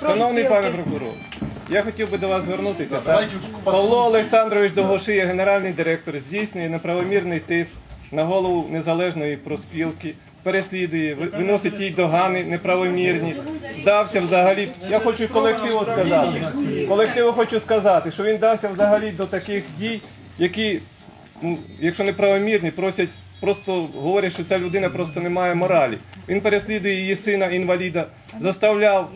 Шановний пане прокурор, я хотів би до вас звернутися. Так? Павло. Олександрович Довгошия, генеральний директор, здійснює неправомірний тиск на голову незалежної проспілки, переслідує, виносить їй догани неправомірні, дався взагалі. Я хочу колективу сказати. Колективу хочу сказати, що він дався взагалі до таких дій, які, ну, якщо неправомірні, просять. Просто говорять, що ця людина просто не має моралі. Він переслідує її сина інваліда, заставляв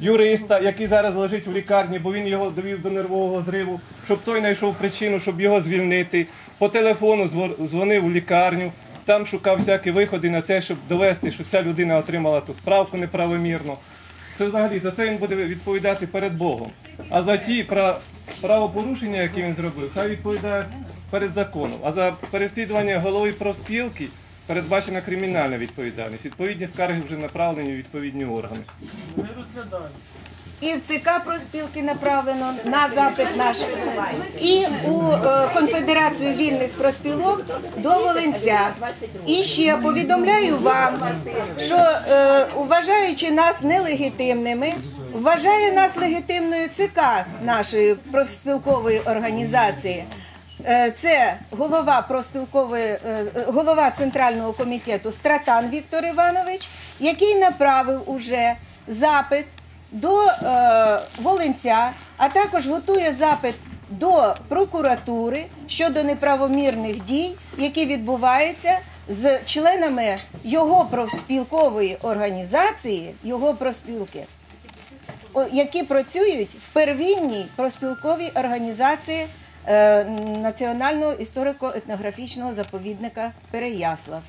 юриста, який зараз лежить в лікарні, бо він його довів до нервового зриву, щоб той знайшов причину, щоб його звільнити. По телефону зво- дзвонив у лікарню, там шукав всякі виходи на те, щоб довести, що ця людина отримала ту справку неправомірно. Це взагалі за це він буде відповідати перед Богом. А за ті пра- правопорушення, які він зробив, хай відповідає перед законом. А за переслідування голови профспілки передбачена кримінальна відповідальність. Відповідні скарги вже направлені у відповідні органи. І в ЦК профспілки направлено на запит наш. І у е, Конфедерацію вільних проспілок до Волинця. І ще повідомляю вам, що е, вважаючи нас нелегітимними, вважає нас легітимною ЦК нашої профспілкової організації. Е, Це голова профспілкової е, е, голова центрального комітету Стратан Віктор Іванович, який направив уже запит до Волинця, а також готує запит до прокуратури щодо неправомірних дій, які відбуваються з членами його профспілкової організації, його профспілки, які працюють в первинній профспілковій організації Національного історико-етнографічного заповідника Переяслав.